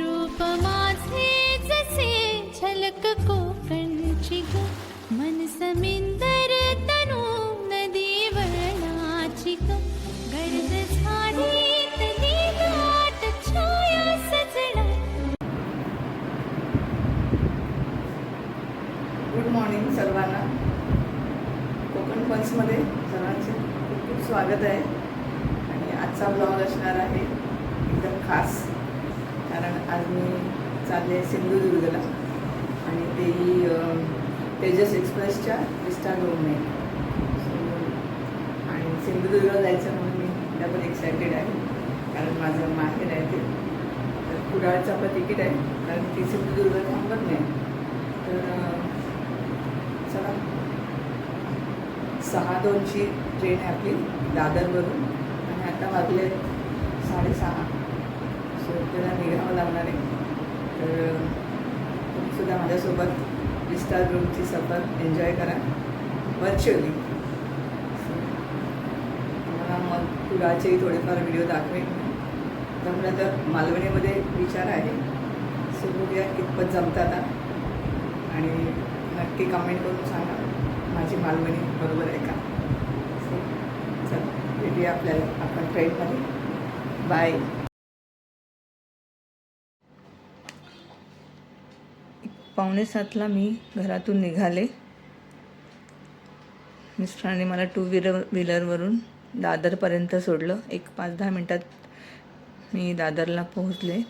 रूप माझे जसे झलक कोकणची ग. मन समिंदर तनु नदी वळणाची ग. गर्द झाडीतली दाट छाया सजणा गुड मॉर्निंग सर्वांना. कोकण पल्समध्ये सर्वांचे खूप खूप स्वागत आहे. आणि आजचा ब्लॉग असणार आहे एकदम खास. कारण आज मी चालले सिंधुदुर्गला. आणि तेही तेजस एक्सप्रेसच्या विस्टाडोमने आणि सिंधुदुर्गला जायचं म्हणून मी डबल एक्सायटेड आहे. कारण माझं माहेर आहे ते. तर कुडाळचं पण तिकीट आहे. कारण ती सिंधुदुर्ग थांबत नाही. तर चला. सहा दोनची ट्रेन आहे आपली दादरवरून. आणि आता वाजले साडेसहा. आपल्याला निघावं लागणार आहे. तर तुम्हीसुद्धा माझ्यासोबत विस्तार रूमची सफर एन्जॉय करा. व्हर्च्युअली मला मग कुडाळचेही थोडेफार व्हिडिओ दाखवेन. त्यामुळे तर मालवणीमध्ये विचार आहे. सो बघूया कितपत जमतात आणि नक्की कमेंट करून सांगा माझी मालवणी बरोबर आहे का? चल चला भेटूया आपल्याला आपण ट्रेनमध्ये बाय पावणे सातला मी घरातून निघाले. मिस्टरांनी मला टू व्हीलर व्हीलरवरून दादरपर्यंत सोडलं. एक पाच दहा मिनटात मी दादरला पोहोचले.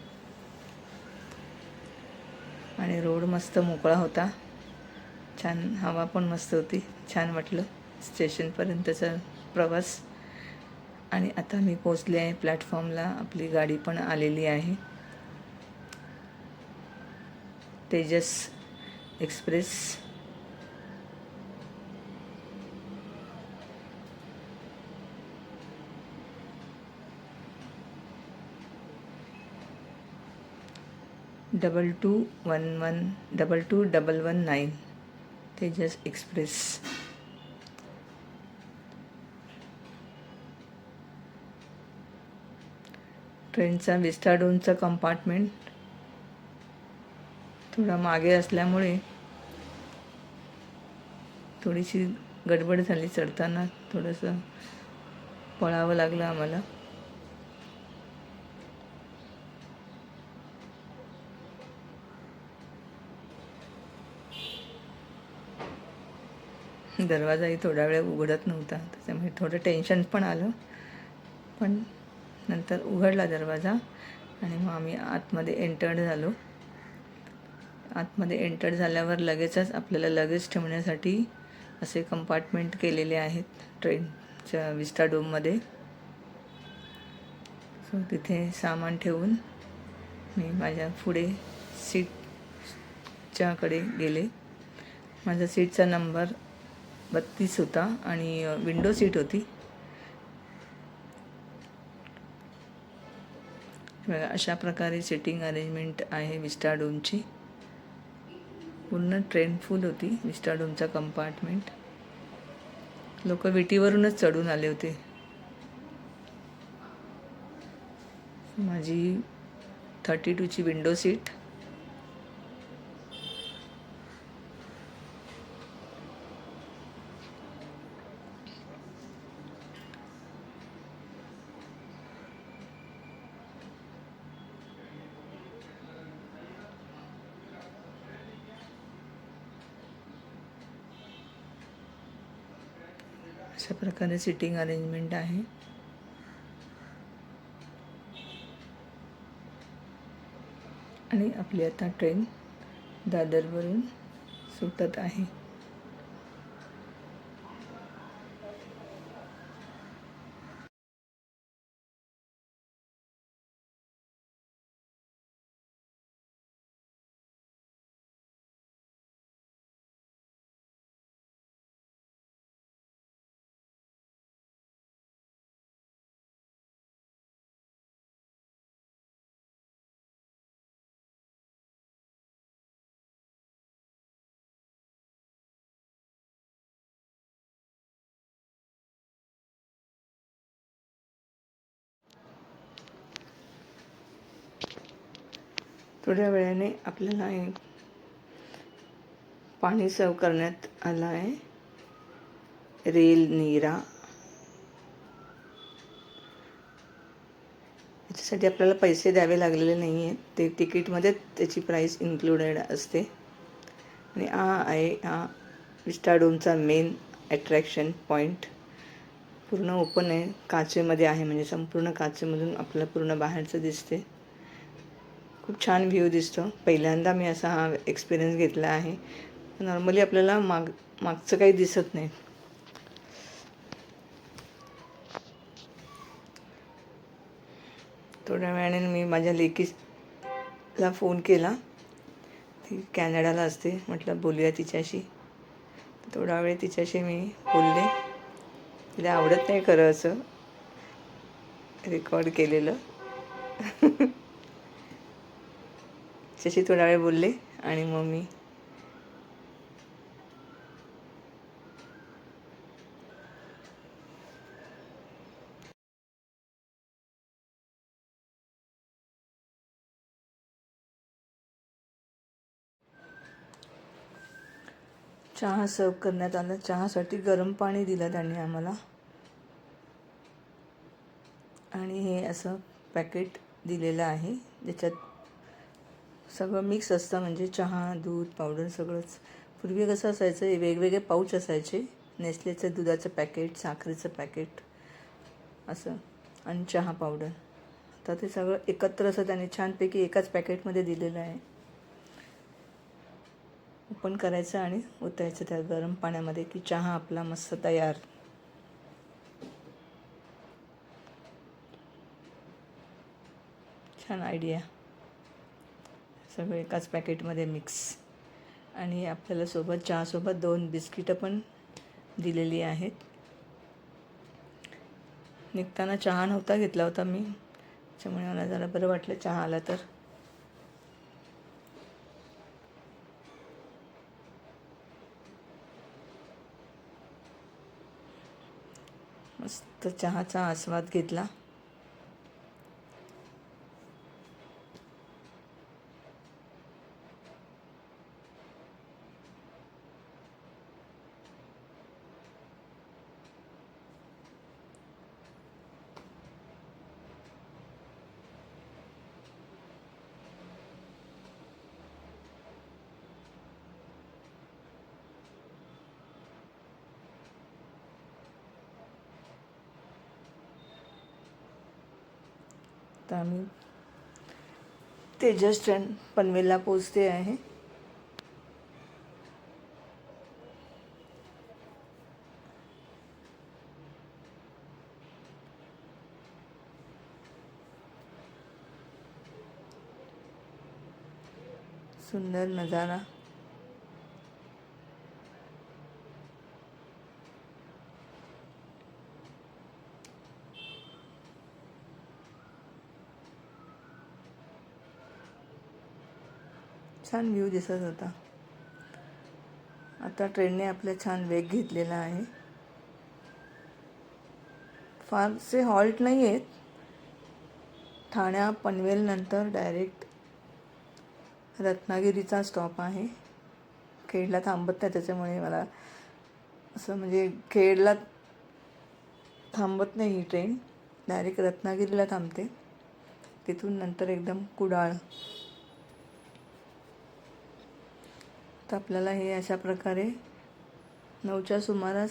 आणि रोड मस्त मोकळा होता. छान हवा पण मस्त होती. छान वाटलं. स्टेशनपर्यंतचा प्रवास. आणि आता मी पोचले आहे प्लॅटफॉर्मला आपली गाडी पण आलेली आहे. Tejas express. Double two one one double two double one nine Tejas express. ट्रेनचा विस्टाडोनचं कंपार्टमेंट थोडा मागे असल्यामुळे थोडीशी गडबड झाली चढताना. थोडंसं पळावं लागलं आम्हाला. दरवाजाही थोडा वेळ उघडत नव्हता. त्याच्यामुळे थोडं टेन्शन पण आलं. पण नंतर उघडला दरवाजा आणि मग आम्ही आतमध्ये एंटर्ड झालो. आतमध्ये एंटर झाल्यावर लगेचच आपल्याला लगेच ठेवण्यासाठी असे कंपार्टमेंट केलेले आहेत ट्रेनच्या विस्टा डोममध्ये सो तिथे सामान ठेवून मी माझ्या पुढे सीटच्याकडे गेले. माझा सीटचा नंबर बत्तीस होता आणि विंडो सीट होती. अशा प्रकारे सिटिंग अरेंजमेंट आहे विस्टा डोमची पूर्ण ट्रेन फुल होती विस्टाडोमचा कंपार्टमेंट लोक विटीवरूनच चढून आले होते. माझी थर्टी टूची विंडो सीट अशा प्रकारे सिटिंग अरेंजमेंट आहे. आणि आपली आता ट्रेन दादरवरून सुटत आहे. थोड्या वेळाने आपल्याला पाणी सर्व करण्यात आलं आहे. रेल नीरा. याच्यासाठी आपल्याला पैसे द्यावे लागलेले नाही आहेत ते तिकीटमध्ये त्याची प्राईस इन्क्लुडेड असते. आणि हा आहे हा विस्टाडोमचा मेन अट्रॅक्शन पॉईंट पूर्ण ओपन आहे. काचेमध्ये आहे. म्हणजे संपूर्ण काचेमधून आपल्याला पूर्ण बाहेरचं दिसते. खूप छान व्ह्यू दिसतो. पहिल्यांदा मी असा हा एक्सपिरियन्स घेतला आहे. नॉर्मली आपल्याला माग मागचं काही दिसत नाही. थोड्या वेळाने मी माझ्या लेकीला फोन केला. ती कॅनडाला असते. म्हटलं बोलूया तिच्याशी. थोडा वेळ तिच्याशी मी बोलले. तिला आवडत नाही खरं असं. रेकॉर्ड केलेलं. तिच्याशी थोडा वेळ बोलले आणि मग मी चहा सर्व करण्यात आला. चहासाठी गरम पाणी दिलं त्यांनी आम्हाला. आणि हे असं पॅकेट दिलेलं आहे. ज्याच्यात सगळं मिक्स असतं. म्हणजे चहा दूध पावडर सगळंच. पूर्वी कसं असायचं हे वेगवेगळे पाऊच असायचे. नेसलेचं दुधाचं पॅकेट साखरेचं पॅकेट असं. आणि चहा पावडर तर ते सगळं एकत्र असं त्याने छानपैकी एकाच पॅकेटमध्ये दिलेलं आहे. ओपन करायचं आणि ओतायचं त्या गरम पाण्यामध्ये की चहा आपला मस्त तयार. छान आयडिया सगळं एकाच पॅकेटमध्ये मिक्स. आणि आपल्याला सोबत चहासोबत दोन बिस्किटं पण दिलेली आहेत. निघताना चहा नव्हता घेतला होता मी त्याच्यामुळे मला जरा बरं वाटलं चहा आला तर. मस्त चहाचा आस्वाद घेतला तर आम्ही तेजस ट्रेन पनवेलला पोचते आहे. सुंदर नजारा. छान व्ह्यू दिसत होता. आता ट्रेनने आपला छान वेग घेतलेला आहे. फारसे हॉल्ट नाही आहेत ठाण्या पनवेलनंतर डायरेक्ट रत्नागिरीचा स्टॉप आहे. खेडला थांबत नाही त्याच्यामुळे मला असं म्हणजे खेडला थांबत नाही ही ट्रेन डायरेक्ट रत्नागिरीला थांबते. तिथून नंतर एकदम कुडाळ. तर आपल्याला हे अशा प्रकारे नऊच्या सुमारास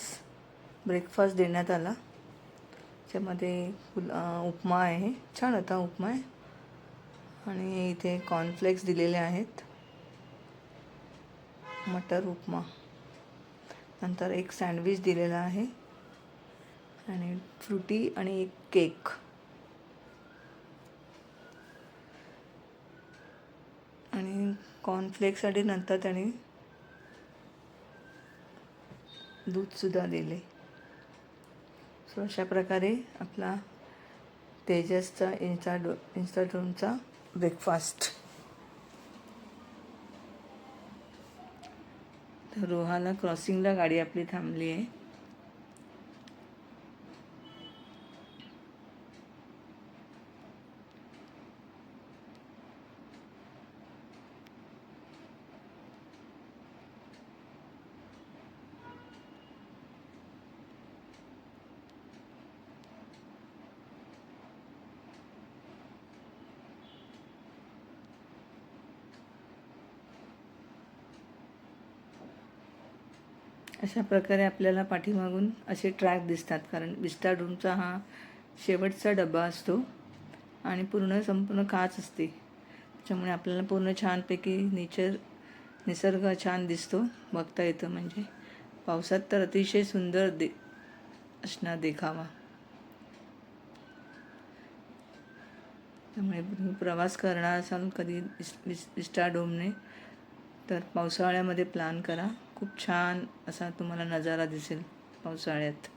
ब्रेकफास्ट देण्यात आला. त्यामध्ये उपमा आहे. छान होता उपमा आहे. आणि इथे कॉर्नफ्लेक्स दिलेले आहेत. मटर उपमा. नंतर एक सँडविच दिलेला आहे. आणि फ्रुटी आणि एक केक आणि कॉर्नफ्लेक्ससाठी नंतर त्याने दूधसुद्धा दिले. सो अशा प्रकारे आपला तेजसचा इन्स्टाडो इन्स्टाडोमचा ब्रेकफास्ट तर रोहाला क्रॉसिंगला गाडी आपली थांबली आहे अशा प्रकारे आपल्याला पाठीमागून असे ट्रॅक दिसतात. कारण विस्टा रूमचा हा शेवटचा डबा असतो आणि पूर्ण संपूर्ण काच असते. त्याच्यामुळे आपल्याला पूर्ण छानपैकी नेचर निसर्ग छान दिसतो. बघता येतं म्हणजे. पावसात तर अतिशय सुंदर दे असणार देखावा. त्यामुळे तुम्ही प्रवास करणार असाल कधी विस विस विस्टा डोमने तर पावसाळ्यामध्ये प्लॅन करा. खूप छान असा तुम्हाला नजारा दिसेल पावसाळ्यात.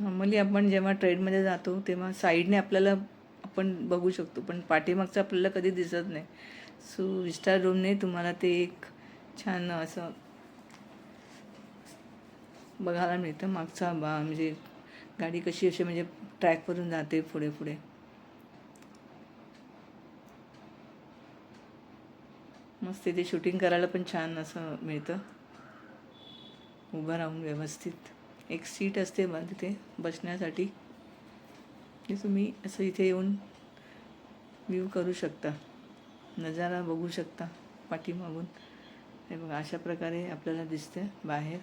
नॉर्मली आपण जेव्हा ट्रेनमध्ये जातो तेव्हा साईडने आपल्याला आपण बघू शकतो पण पाठीमागचं आपल्याला कधी दिसत नाही. सो विस्टार रूमने तुम्हाला ते एक छान असं बघायला मिळतं. मागचा बा म्हणजे गाडी कशी अशी म्हणजे ट्रॅकवरून जाते पुढे पुढे. मस्त तिथे शूटिंग करायला पण छान असं मिळतं. उभं राहून व्यवस्थित. एक सीट असते बा तिथे बसण्यासाठी. ते तुम्ही असं इथे येऊन व्ह्यू करू शकता. नजारा बघू शकता पाठीमागून. हे बघा अशा प्रकारे आपल्याला दिसते बाहेर.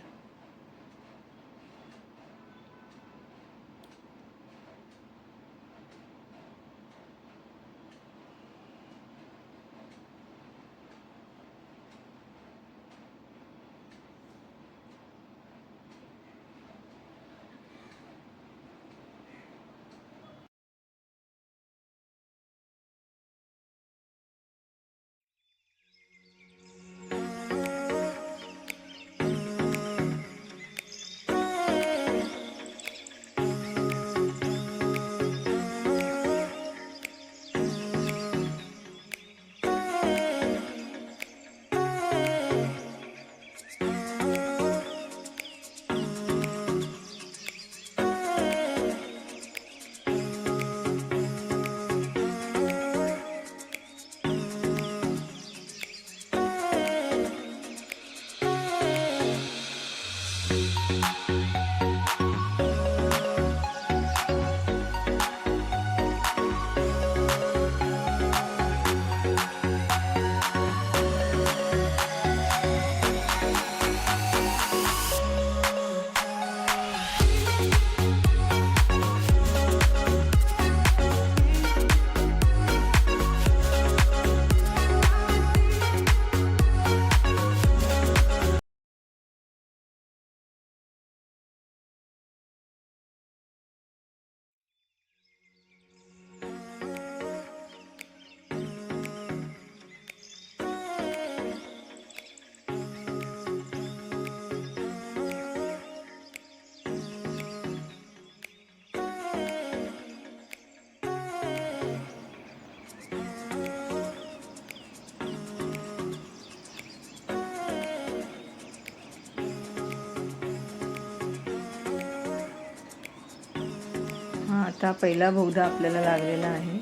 आता पहिला बहुधा आपल्याला लागलेला आहे.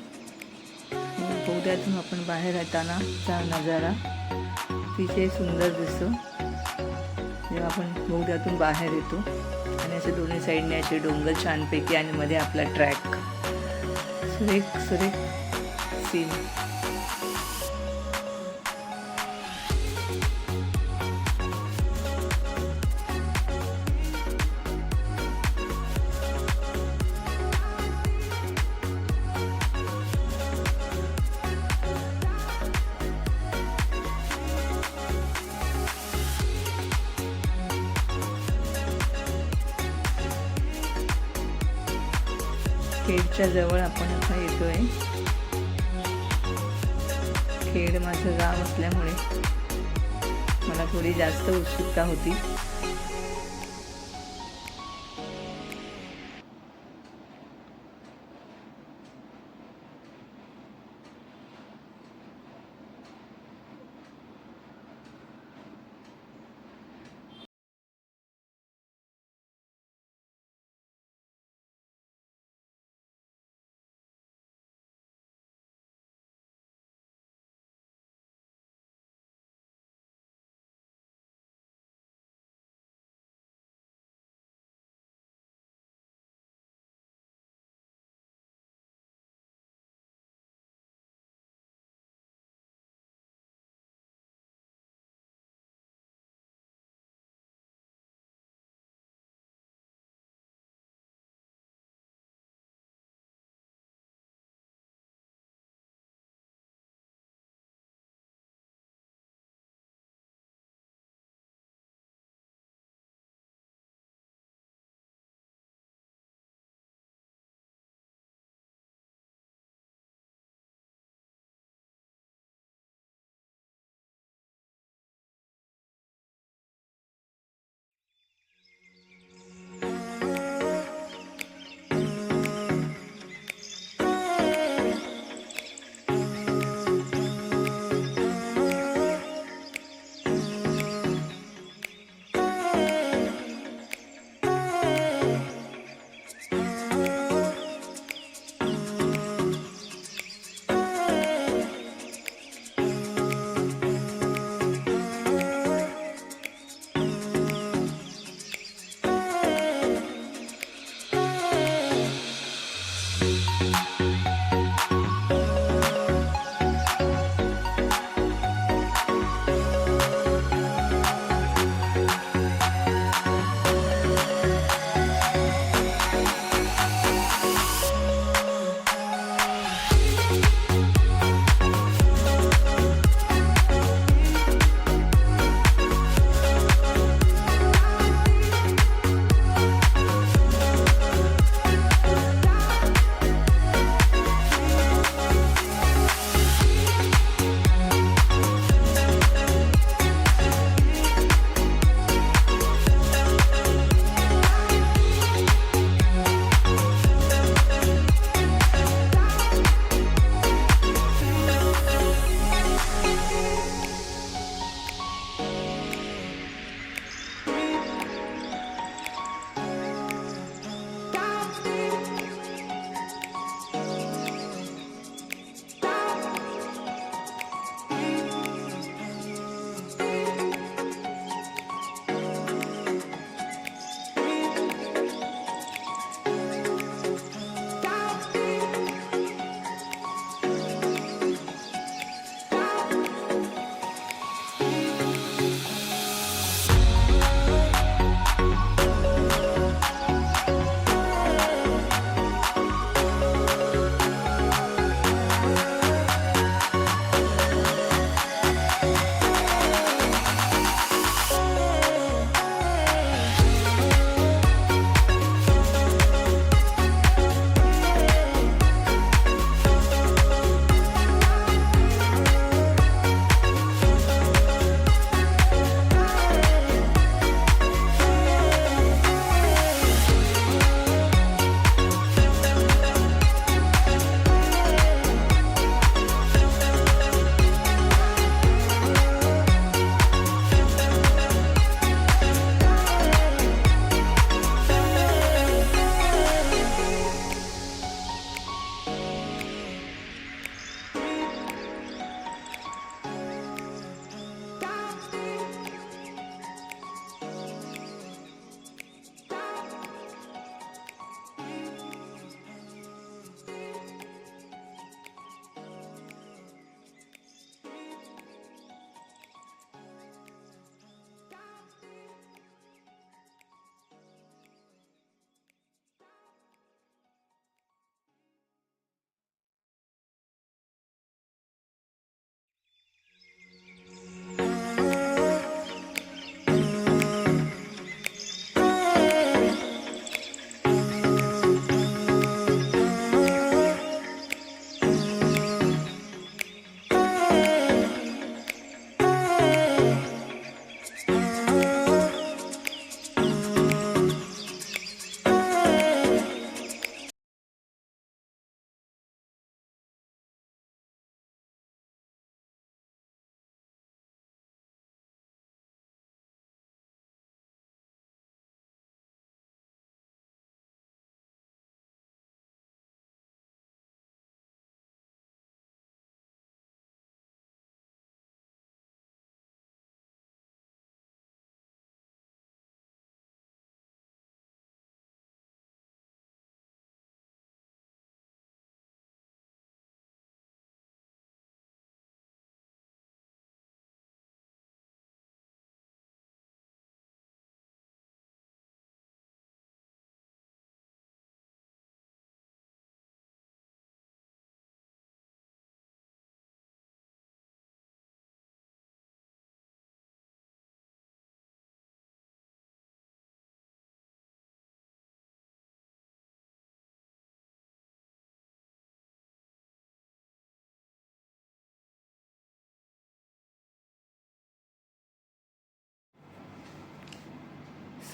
बहुद्यातून आपण बाहेर येताना चा नजारा अतिशय सुंदर दिसतो. जेव्हा आपण बहुद्यातून बाहेर येतो आणि असे दोन्ही साईडने असे डोंगर छानपैकी आणि मध्ये आपला ट्रॅक. सुरेख सुरेख सीन खेडच्या जवळ आपण आता येतो आहे खेड माझं गाव असल्यामुळे मला थोडी जास्त उत्सुकता होती.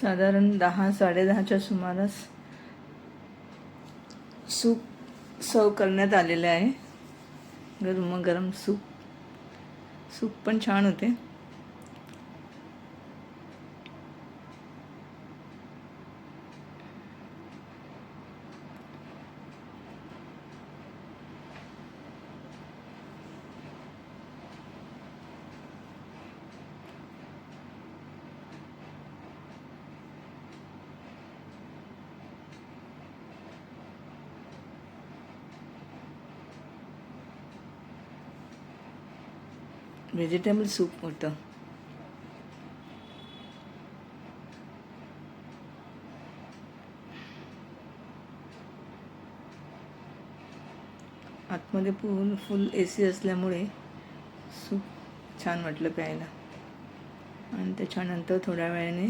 साधारण दहा साडेदहाच्या सुमारास सूप सर्व करण्यात आलेले आहे. गरम सूप. सूप पण छान होते. व्हेजिटेबल सूप होतं. आतमध्ये पूर्ण फुल ए सी असल्यामुळे सूप छान वाटलं प्यायला. आणि त्याच्यानंतर थोड्या वेळाने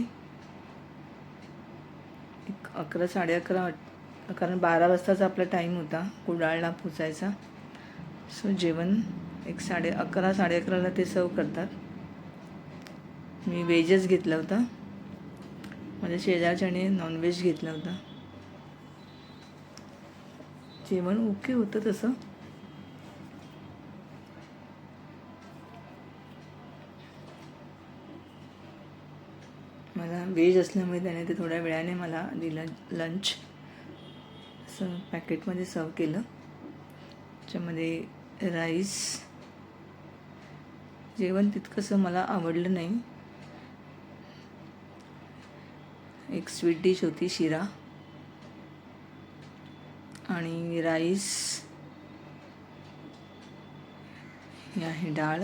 एक अकरा साडे अकरा कारण बारा वाजताचा आपला टाईम होता कुडाळला पोचायचा. सो जेवण एक साडे अकरा साडे अकराला ते सर्व करतात. मी व्हेजच घेतला होता. माझ्या शेजारच्याने नॉनव्हेज घेतला होता. जेवण ओके होतं तसं. मला व्हेज असल्यामुळे त्याने ते थोड्या वेळाने मला दिलं लंच असं पॅकेटमध्ये सर्व केलं. त्याच्यामध्ये राईस जेवण तितकंसं मला आवडलं नाही. एक स्वीट डिश होती शिरा आणि राईस ही आहे डाळ.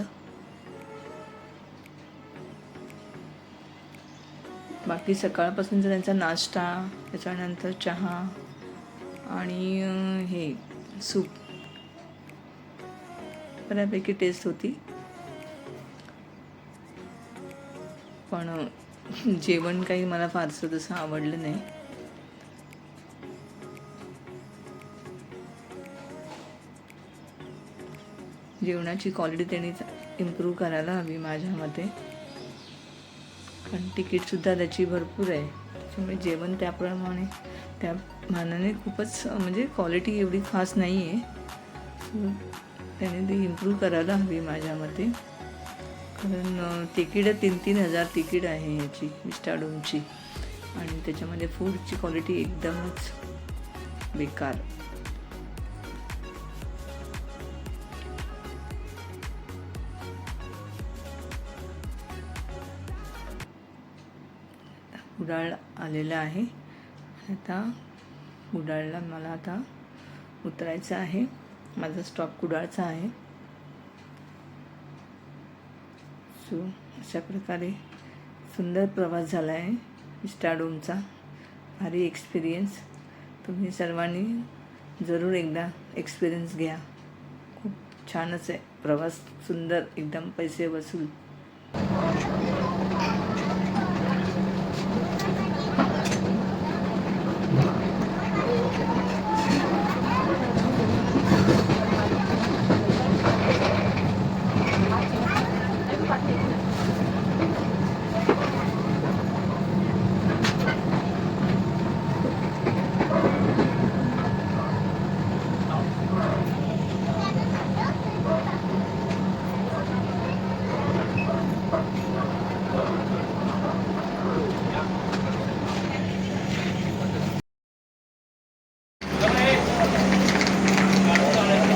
बाकी सकाळपासूनचा त्यांचा नाश्ता त्याच्यानंतर चहा आणि हे सूप बऱ्यापैकी टेस्ट होती. पण जेवण काही मला फारसं तसं आवडलं नाही. जेवणाची क्वालिटी त्यांनी इम्प्रूव्ह करायला हवी माझ्या मते. कारण तिकीटसुद्धा त्याची भरपूर आहे. त्याच्यामुळे जेवण त्याप्रमाणे त्या मानाने खूपच म्हणजे क्वालिटी एवढी खास नाही आहे त्याने ती इम्प्रूव्ह करायला हवी माझ्या मते. तिकीट तीन तीन हजार तिकीट आहे याची मिस्टाडोमची आणि त्याच्यामध्ये फूडची क्वालिटी एकदमच बेकार. कुडाळ आलेलं आहे. आता उडाळला मला आता उतरायचं आहे. माझा स्टॉप कुडाळचा आहे. सो अशा प्रकारे सुंदर प्रवास झाला आहे. इस्टाडोमचा भारी एक्सपिरियन्स तुम्ही सर्वांनी जरूर एकदा एक्सपिरियन्स घ्या. खूप छानच आहे. प्रवास सुंदर एकदम पैसे वसूल.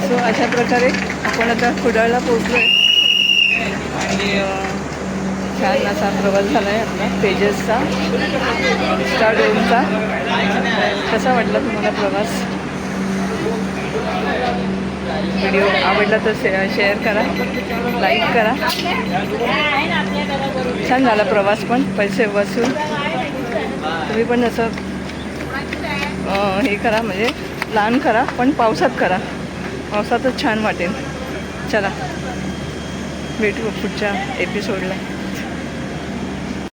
सो अशा प्रकारे आपण आता कुडाळला पोचलो आहे आणि छान असा प्रवास झाला आहे आपला पेजेसचा स्टार डोमचा. कसा वाटला तुम्हाला प्रवास? व्हिडिओ आवडला तर शे शेअर करा लाईक करा. छान झाला प्रवास पण पैसे वसूल. तुम्ही पण असं हे करा म्हणजे लहान करा पण पावसात करा. पावसातच छान वाटेल. चला भेटू पुढच्या एपिसोडला